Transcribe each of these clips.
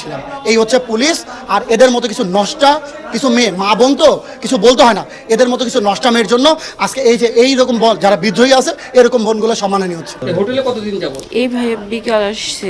ছিলাম। এই হচ্ছে পুলিশ আর এদের মতো কিছু নষ্টা কিছু মেয়ে মা বোন তো কিছু বলতে হয় না। এদের মতো কিছু নষ্টা মেয়ের জন্য আজকে এই যে এই রকম বন যারা বিদ্রোহী আছে এরকম বনগুলো সম্মাননীয় হচ্ছে। হোটেলে কতদিন যাব এই ভাই বিকাল আসছে।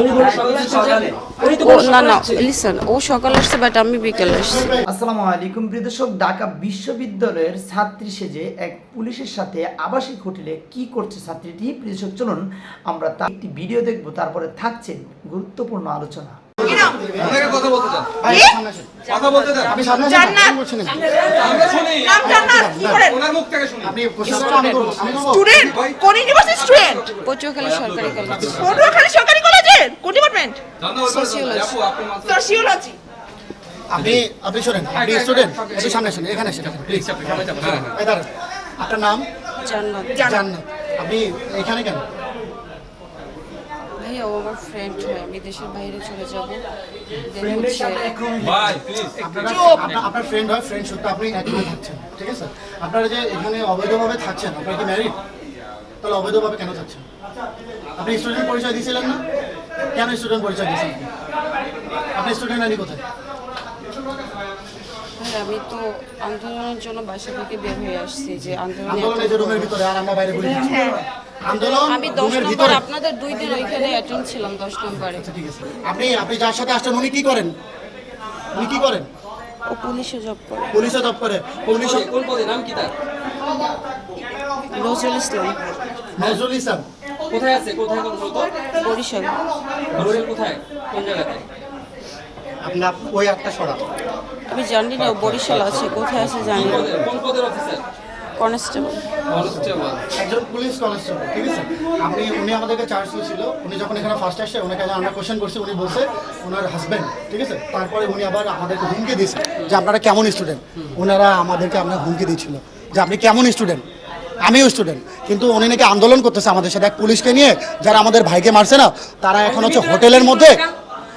উনি বলে সকালে উনি তো ও বলে না না লিসন ও সকাল আসছে বাট আমি বিকাল আসছি। আসসালামু আলাইকুম প্রিয় দর্শক ঢাকা বিশ্ববিদ্যালয়ের ছাত্রী সেজে এক পুলিশের সাথে আবাসিক হোটেলে কি করছে ছাত্রীটি? প্রিয় চলুন আমরা তার একটি ভিডিও দেখব তারপরে থাকছে গুরুত্বপূর্ণ আলোচনা। আপনাকে কথা বলতে চান। কথা বলতে চান। আপনি সামনে আসেন, আপনি না। আমরা শুনি। নাম জান্নাত কি করেন? ওনার মুখ থেকে শুনি। আপনি প্রশ্ন করেন, আমি করব, আমি করব। স্টুডেন্ট কোন ইউনিভার্সিটি স্টুডেন্ট পটুয়াখালী সরকারি কলেজ। পটুয়াখালী সরকারি কলেজের কোন ডিপার্টমেন্ট Sociology. আপু আপনি মাত্র সোশিওলজি আপনি আপনি শোনেন আপনি স্টুডেন্ট একটু সামনে আসেন এখানে আসেন প্লিজ হ্যাঁ আপনার নাম? জান্নাত। জান্নাত। আপনি এখানে কেন? ভাইয়া ও আমার ফ্রেন্ড হয় আমি দেশের বাইরে চলে যাব। ভাই আপনারা ফ্রেন্ড হয় ফ্রেন্ড সত্য আপনি এখানে থাকছেন ঠিক আছে? আপনারা যে এখানে অবৈধভাবে থাকছেন আপনারা কি ম্যারিড তাহলে অবৈধভাবে কেন থাকছেন? আপনি স্টুডেন্ট পরিচয় দিয়েছিলেন না? কেন স্টুডেন্ট পরিচয় দিয়েছেন আপনি? আপনি স্টুডেন্ট আনি কোথায়? ভাই আমি তো আন্দোলনের জন্য বাসা থেকে বের হয়ে আসছি যে আন্দোলন এই যে রুমের ভিতরে আর আমরা বাইরে ঘুরে যাচ্ছি। আন্দোলন আমি দশ নম্বর আপনাদের দুই দিন ওইখানে অ্যাটেন্ড ছিলাম দশ নম্বরে। ঠিক আছে। আপনি আপনি যার সাথে আসছেন উনি কি করেন? উনি কি করেন? ও পুলিশে জব করে। পুলিশে জব করে। পুলিশ কোন পদে? নাম কি তার? নজরুল ইসলাম। নজরুল ইসলাম। কোথায় আছে? কোথায় কোন মূলত বরিশাল। বরিশাল কোথায়? কোন জায়গাতে? আপনার ওই একটা সরা আমি জানি না বরিশাল আছে কোথায় আছে জানি না। কোন পদের অফিসার কনস্টেবল। কনস্টেবল। একজন পুলিশ কনস্টেবল ঠিক আছে? আপনি উনি আমাদেরকে চার্জ ছিল উনি যখন এখানে ফার্স্ট ওনাকে আমরা কোশ্চেন করছি উনি বলছে ওনার হাজব্যান্ড ঠিক আছে? তারপরে উনি আবার আমাদেরকে হুমকি দিয়েছে যে আপনারা কেমন স্টুডেন্ট ওনারা আমাদেরকে আপনার হুমকি দিয়েছিল যে আপনি কেমন স্টুডেন্ট আমিও স্টুডেন্ট কিন্তু উনি নাকি আন্দোলন করতেছে আমাদের সাথে। এক পুলিশকে নিয়ে যারা আমাদের ভাইকে মারছে না তারা এখন হচ্ছে হোটেলের মধ্যে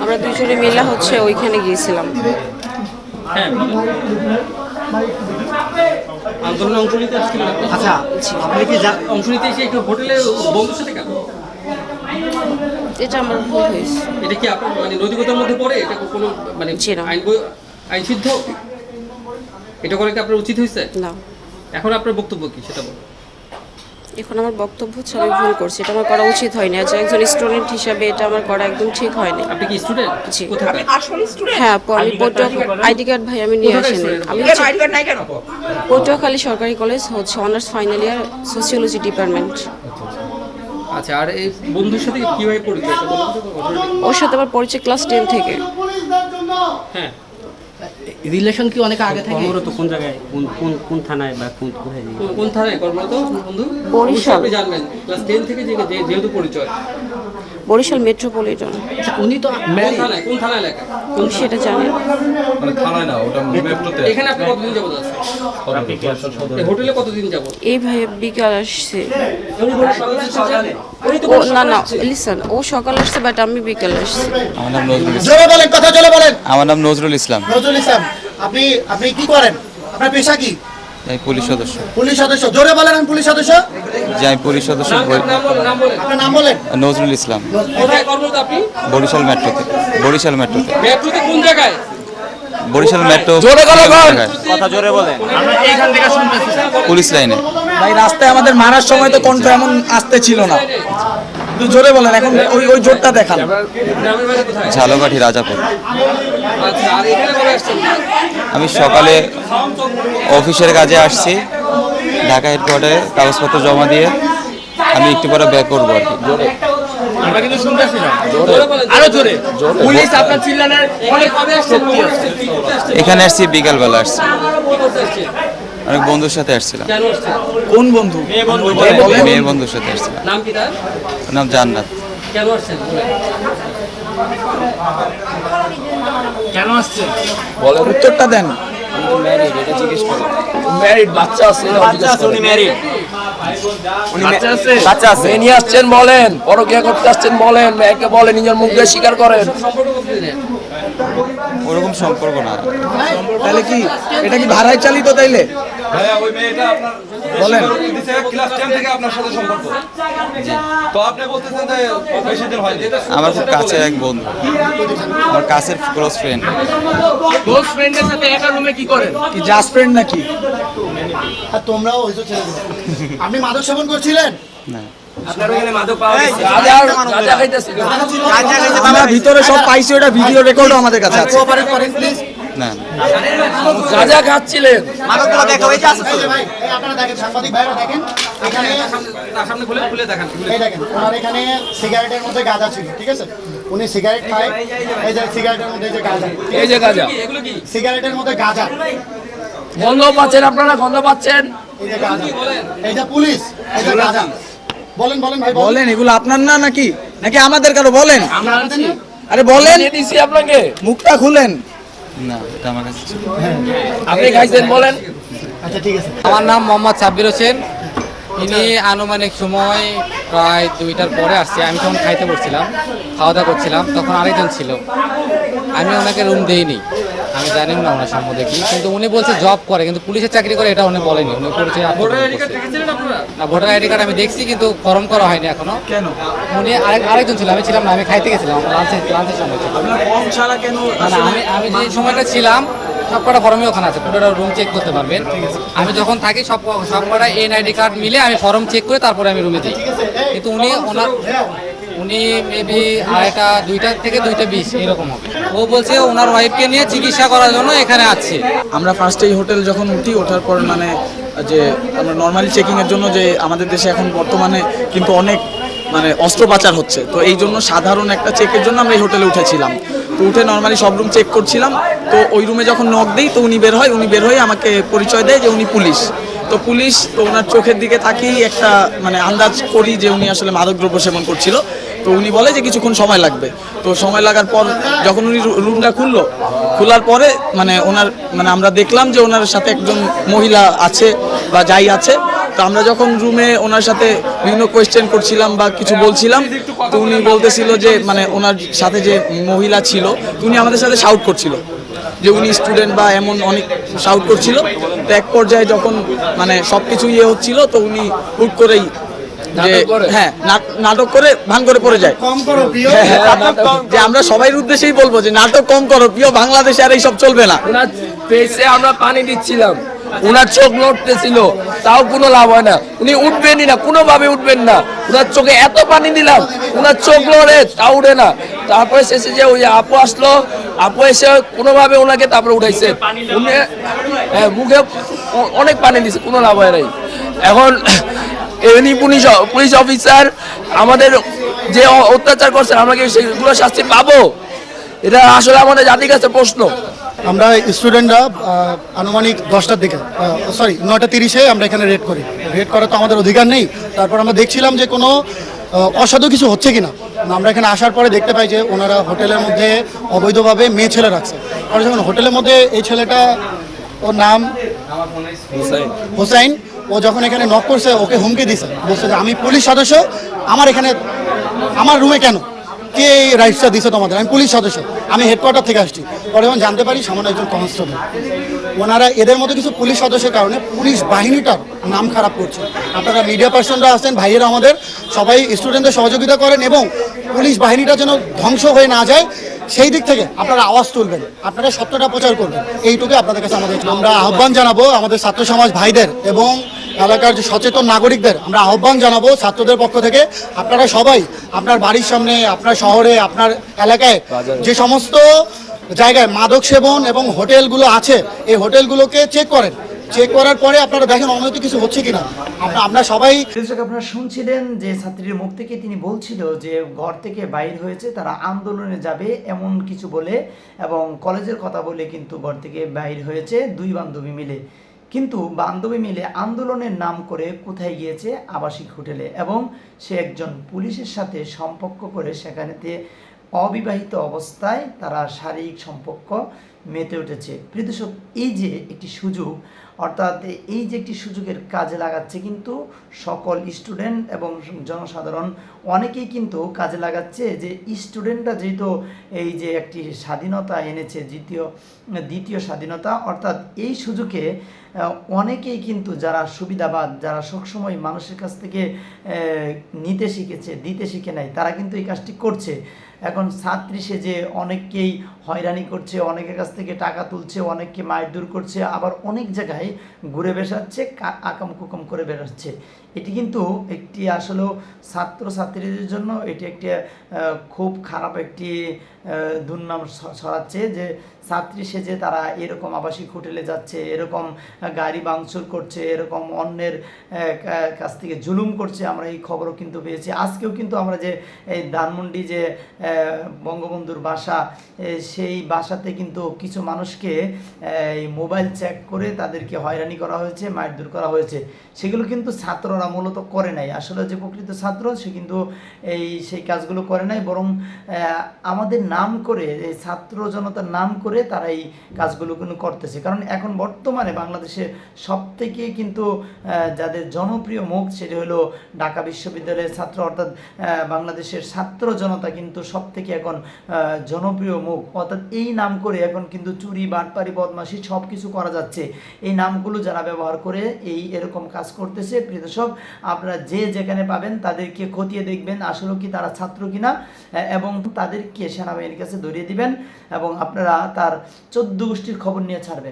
আমরা দুজনে মিলে হচ্ছে ওইখানে গিয়েছিলাম। হ্যাঁ। আন্দোলনে অংশ নিতে আপনি? আচ্ছা আপনি কি জান- অংশ নিতে এসে একটু হোটেলে বন্ধুর সাথে কেন এটা আমার ভুল হয়েছে। এটা কি আপনার মানে নৈতিকতার মধ্যে পড়ে? এটা কোনো মানে আইন আইন সিদ্ধ এটা করে কি আপনার উচিত হয়েছে? না। এখন আপনার বক্তব্য কি সেটা বলুন। এখন আমার বক্তব্য হচ্ছে আমি ভুল করছি এটা আমার করা উচিত হয়নি। আজ একজন স্টুডেন্ট হিসাবে এটা আমার করা একদম ঠিক হয়নি। আপনি কি স্টুডেন্ট জি। আসলে স্টুডেন্ট হ্যাঁ আমি আইডি কার্ড ভাই আমি নিয়ে আসিনি। আমি আইডি কার্ড নাই কেন? পটুয়াখালী সরকারি কলেজ হচ্ছে honours final year sociology department আচ্ছা আর এই বন্ধুর সাথে কীভাবে পরিচয়। ওর সাথে আমার পরিচয় ক্লাস টেন থেকে। হ্যাঁ। রিলেশন কি অনেক আগে থেকে? কর্মরত কোন জায়গায়? কোন কোন কোন থানায় বা কোন কোথায়? কোন- কোন থানায় কর্মরত বন্ধু? বরিশাল। আপনি জানবেন। ক্লাস টেন থেকে যে যে- যেহেতু পরিচয়। বরিশাল মেট্রোপলিটন। উনি তো কোন। থানায় কোন থানা এলাকা আমি সেটা জানি না। মানে থানায় না ওটা মেট্রোতে এখানে আপনি কতদিন যাবত আছেন? এই হোটেলে কতদিন যাবত? এই ভাই বিকাল আসছে। উনি বলে সকালে উনি তো ও না না আসছে। লিসন ও সকাল আসছে বাট আমি বিকাল আসছি। আমার নাম নজরুল ইসলাম। জোরে বলেন কথা জোরে বলেন। আমার নাম নজরুল ইসলাম। নজরুল ইসলাম আপনি আপনি কি করেন? আপনার পেশা কি? আমি পুলিশ সদস্য। পুলিশ সদস্য। জোরে বলেন আমি পুলিশ সদস্য। যে আমি পুলিশ সদস্য নাম বরি- নাম বলেন নাম বলেন। আপনার নাম বলেন। নজরুল ইসলাম। বরিশাল মেট্রোতে। বরিশাল মেট্রোতে। মেট্রোতে কোন জায়গায়? বরিশাল মেট্রো কথা জোরে বলেন। পুলিশ লাইনে। ভাই রাস্তায় আমাদের মারার সময় তো কণ্ঠ এমন আসতে ছিল না। একটু জোরে বলেন এখন ওই ওই জোরটা দেখান। ঝালকাঠি রাজাপুর। আচ্ছা আমি সকালে অফিসের কাজে আসছি ঢাকা হেডকোয়ার্টারে কাগজপত্র জমা দিয়ে আমি একটু পরে ব্যাক করব আর কি। আমরা কিন্তু শুনতেছি না। আরও জোরে। পুলিশ আপনার চিল্লানের এখানে কবে আসছি। বিকালবেলা আসছি? অনেক বন্ধুর সাথে আসছিলাম। কেন বন্ধু? মেয়ের বন্ধুর সাথে আসছিলাম। নাম কি তার? নাম জান্নাত। কেন আসছেন? কেন আসছেন? বলে উত্তরটা দেন। ম্যারিড বাচ্চা আছে বাচ্চা আছে উনি ম্যারিড বাচ্চা আছে? নিয়ে আসছেন বলেন পরকিয়া করতে আসছেন বলেন মেয়েকে বলেন নিজের মুখ দিয়ে স্বীকার করেন। ওরকম সম্পর্ক না। তাহলে কি এটা কি ভাড়ায় চালিত তাইলে? ভাইয়া ওই মেয়েটা আপনার বলেন। ক্লাস 10 থেকে আপনার সাথে সম্পর্ক তো আপনি বলতেছেন যে বেশি দিন হয়নি। আমার খুব কাছের এক বন্ধু। আমার কাছের ক্লোজ ফ্রেন্ড ক্লোজ ফ্রেন্ডের সাথে একা রুমে কি করেন? কি জাস্ট ফ্রেন্ড নাকি? আর তোমরাও ওই তো ছেড়ে দিলে আপনি মাদক সেবন করছিলেন? না। ভিতরে সব পাইছি ওটা ভিডিও রেকর্ডও আমাদের কাছে আছে। করেন প্লিজ না গাঁজা খাচ্ছিলেন এই যে ভাই এই আপনারা দেখেন সাংবাদিক ভাইরা দেখেন এখানে সামনে খুলে খুলে দেখান এই দেখেন ওনার এখানে সিগারেটের মধ্যে গাঁজা ছিল ঠিক আছে? উনি সিগারেট খায় এই যে সিগারেটের মধ্যে যে গাঁজা। এই যে গাঁজা। সিগারেটের মধ্যে গাঁজা। গন্ধ পাচ্ছেন আপনারা গন্ধ পাচ্ছেন। এই যে পুলিশ এই যে গাঁজা। বলেন বলেন ভাই বলেন। এগুলো আপনার না নাকি? নাকি আমাদের কারও? বলেন। আরে বলেন। আপনাকে। মুখটা খুলেন। না এটা আমার কাছে ছিল। আপনি খাইছেন বলেন। আচ্ছা ঠিক আছে। আমার নাম মোহাম্মদ সাব্বির হোসেন। ইনি আনুমানিক সময় প্রায় দুইটার পরে আসছে। আমি তখন খাইতে পড়ছিলাম খাওয়া দাওয়া করছিলাম তখন আরেকজন ছিল। আমি ওনাকে রুম দেইনি। আমি জানি না ওনার সম্বন্ধে কি কিন্তু উনি বলছে জব করে কিন্তু পুলিশের চাকরি করে এটা উনি বলেনি উনি পরিচয় না ভোটার আইডি কার্ড আমি দেখছি কিন্তু ফর্ম করা হয়নি এখনও। কেন? উনি আরেক আরেকজন ছিল আমি ছিলাম না আমি খাইতে গেছিলাম লাঞ্চে লাঞ্চের সময় আমি আমি যে সময়টা ছিলাম সব কটা ফর্মই ওখানে আছে পুরোটা রুম চেক করতে পারবেন। আমি যখন থাকি সব সব কটা এনআইডি কার্ড মিলে আমি ফর্ম চেক করে তারপরে আমি রুমে দিই কিন্তু উনি ওনার উনি মেবি আড়াইটা, দুইটা থেকে দুইটা বিশ, এরকম হবে। ও বলছে ওনার ওয়াইফকে নিয়ে চিকিৎসা করার জন্য এখানে আছে। আমরা ফার্স্টে এই হোটেল যখন উঠি, ওঠার পর মানে যে আমরা নর্মালি চেকিংয়ের জন্য যে আমাদের দেশে এখন বর্তমানে কিন্তু অনেক মানে অস্ত্র পাচার হচ্ছে। তো এই জন্য সাধারণ একটা চেকের জন্য আমরা এই হোটেলে উঠেছিলাম। তো উঠে নর্মালি সব রুম চেক করছিলাম। তো ওই রুমে যখন নক দেই, তো উনি বের হয়, উনি বের হয়ে আমাকে পরিচয় দেয় যে উনি পুলিশ। তো পুলিশ তো ওনার চোখের দিকে তাকিয়েই একটা মানে আন্দাজ করি যে উনি আসলে মাদকদ্রব্য সেবন করছিল। তো উনি বলে যে কিছুক্ষণ সময় লাগবে। তো সময় লাগার পর যখন উনি রুমটা খুললো, খোলার পরে মানে ওনার মানে আমরা দেখলাম যে ওনার সাথে একজন মহিলা আছে বা যাই আছে। তো আমরা যখন রুমে ওনার সাথে বিভিন্ন কোয়েশ্চেন করছিলাম বা কিছু বলছিলাম, তো উনি বলতেছিল যে মানে ওনার সাথে যে মহিলা ছিল, তো উনি আমাদের সাথে শাউট করছিল। যে উনি স্টুডেন্ট বা এমন অনেক শাউট করছিল। তো এক পর্যায়ে যখন মানে সব কিছু ইয়ে হচ্ছিল, তো উনি হুট করেই যে নাটক করে? হ্যাঁ নাটক করে ভান করে পড়ে যায়। কম করো প্রিয়। হ্যাঁ, হ্যাঁ, যে আমরা সবাই উদ্দেশ্যেই বলব যে নাটক কম করো প্রিয় বাংলাদেশে আর এইসব চলবে না। আমরা পানি দিচ্ছিলাম। ওনার চোখ লড়তেছিল তাও কোনো লাভ হয় না। উনি উঠবেনই না কোনোভাবে উঠবেন না। ওনার চোখে এত পানি দিলাম ওনার চোখ লড়ে তাও উঠে না। তারপরে শেষে যে ওই আপু আসলো আপু এসে কোনোভাবে ওনাকে তারপরে উঠাইছে। উনি হ্যাঁ, মুখে অনেক পানি দিছে কোনো লাভ হয় নাই। এখন এমনি পুলিশ পুলিশ অফিসার আমাদের যে অত্যাচার করছেন আমরা কি সেগুলো শাস্তি পাবো? এটা আসলে আমাদের জাতির কাছে প্রশ্ন। আমরা স্টুডেন্টরা আনুমানিক দশটার দিকে সরি নয়টা তিরিশে আমরা এখানে রেড করি। রেড করার তো আমাদের অধিকার নেই। তারপর আমরা দেখছিলাম যে কোনো অসাধু কিছু হচ্ছে কিনা। আমরা এখানে আসার পরে দেখতে পাই যে ওনারা হোটেলের মধ্যে অবৈধভাবে মেয়ে ছেলে রাখছে। পরে যখন হোটেলের মধ্যে এই ছেলেটা ওর নাম হোসাইন। হোসাইন ও যখন এখানে নক করছে, ওকে হুমকি দিছে। বলছে যে, আমি পুলিশ সদস্য, আমার এখানে, আমার রুমে কেন? কে এই রাইটসটা দিছে তোমাদের? আমি পুলিশ সদস্য, আমি হেডকোয়ার্টার থেকে আসছি। পরে যখন জানতে পারি সামান্য একজন কনস্টেবল ওনারা এদের মধ্যে কিছু পুলিশ সদস্যের কারণে পুলিশ বাহিনীটার নাম খারাপ করছে। আপনারা মিডিয়া পার্সনরা আছেন, ভাইয়েরা আমাদের, সবাই স্টুডেন্টদের সহযোগিতা করেন এবং পুলিশ বাহিনীটা যেন ধ্বংস হয়ে না যায় সেই দিক থেকে আপনারা আওয়াজ তুলবেন আপনারা সত্যটা প্রচার করবেন। এইটুকু আপনাদের কাছে আমাদের আমরা আহ্বান জানাব আমাদের ছাত্র সমাজ ভাইদের এবং এলাকার যে সচেতন নাগরিকদের আমরা আহ্বান জানাব ছাত্রদের পক্ষ থেকে। আপনারা সবাই আপনার বাড়ির সামনে আপনার শহরে আপনার এলাকায় যে সমস্ত জায়গায় মাদক সেবন এবং হোটেলগুলো আছে এই হোটেলগুলোকে চেক করেন। চেক করার পরে আপনারা দেখেন কিছু হচ্ছে কিনা। আমরা সবাই আপনারা শুনছিলেন যে ছাত্রীর মুখ থেকে তিনি বলছিল যে ঘর থেকে বাইর হয়েছে, তারা আন্দোলনে যাবে এমন কিছু বলে এবং কলেজের কথা বলে কিন্তু ঘর থেকে বাইর হয়েছে দুই বান্ধবী মিলে। কিন্তু বান্ধবী মিলে আন্দোলনের নাম করে কোথায় গিয়েছে আবাসিক হোটেলে এবং সে একজন পুলিশের সাথে সম্পর্ক করে সেখানেতে অবিবাহিত অবস্থায় তারা শারীরিক সম্পর্ক মেতে উঠেছে। প্রিয় দর্শক, এই যে একটি সুযোগ, অর্থাৎ এই যে একটি সুযোগের কাজে লাগাচ্ছে কিন্তু সকল স্টুডেন্ট এবং জনসাধারণ, অনেকেই কিন্তু কাজে লাগাচ্ছে যে স্টুডেন্টরা যেহেতু এই যে একটি স্বাধীনতা এনেছে, দ্বিতীয় দ্বিতীয় স্বাধীনতা, অর্থাৎ এই সুযোগে অনেকেই কিন্তু যারা সুবিধাবাদ, যারা সবসময় মানুষের কাছ থেকে নিতে শিখেছে, দিতে শিখে নাই, তারা কিন্তু এই কাজটি করছে। এখন ছাত্রী সে যে অনেককেই হয়রানি করছে, অনেকের কাছ থেকে টাকা তুলছে, অনেককে মারধর করছে, আবার অনেক জায়গায় ঘুরে বেসাচ্ছে কা- আকাম কুকাম করে বেরোচ্ছে এটি কিন্তু একটি আসলে ছাত্র ছাত্রীদের জন্য এটি একটি খুব খারাপ একটি দুর্নাম ছড়াচ্ছে যে ছাত্রী সেজে তারা এরকম আবাসিক হোটেলে যাচ্ছে, এরকম গাড়ি ভাঙচুর করছে, এরকম অন্যের কাছ থেকে জুলুম করছে, আমরা এই খবরও কিন্তু পেয়েছি। আজকেও কিন্তু আমরা যে এই ধানমন্ডি যে বঙ্গবন্ধুর বাসা সেই বাসাতে কিন্তু কিছু মানুষকে এই মোবাইল চেক করে তাদেরকে হয়রানি করা হয়েছে, মারধর করা হয়েছে। সেগুলো কিন্তু ছাত্ররা মূলত করে নাই। আসলে যে প্রকৃত ছাত্র, সে কিন্তু এই, সেই কাজগুলো করে নাই। বরং আমাদের নাম করে, এই ছাত্র জনতার নাম করে তারা এই কাজগুলো কিন্তু করতেছে। কারণ এখন বর্তমানে বাংলাদেশে সব থেকে কিন্তু যাদের জনপ্রিয় মুখ, সেটি হলো ঢাকা বিশ্ববিদ্যালয়ের ছাত্র। অর্থাৎ বাংলাদেশের ছাত্র জনতা কিন্তু সব থেকে এখন জনপ্রিয় মুখ। অর্থাৎ এই নাম করে এখন কিন্তু চুরি, বাটপারি, বদমাশি সব কিছু করা যাচ্ছে। এই নামগুলো যারা ব্যবহার করে এই এরকম কাজ করতেছে, প্রিয় দর্শক, আপনারা যে যেখানে পাবেন তাদেরকে খতিয়ে দেখবেন আসলে কি তারা ছাত্র কিনা এবং তাদেরকে সেনাবাহিনীর কাছে ধরিয়ে দিবেন, এবং আপনারা তার চোদ্দ গোষ্ঠীর খবর নিয়ে ছাড়বেন।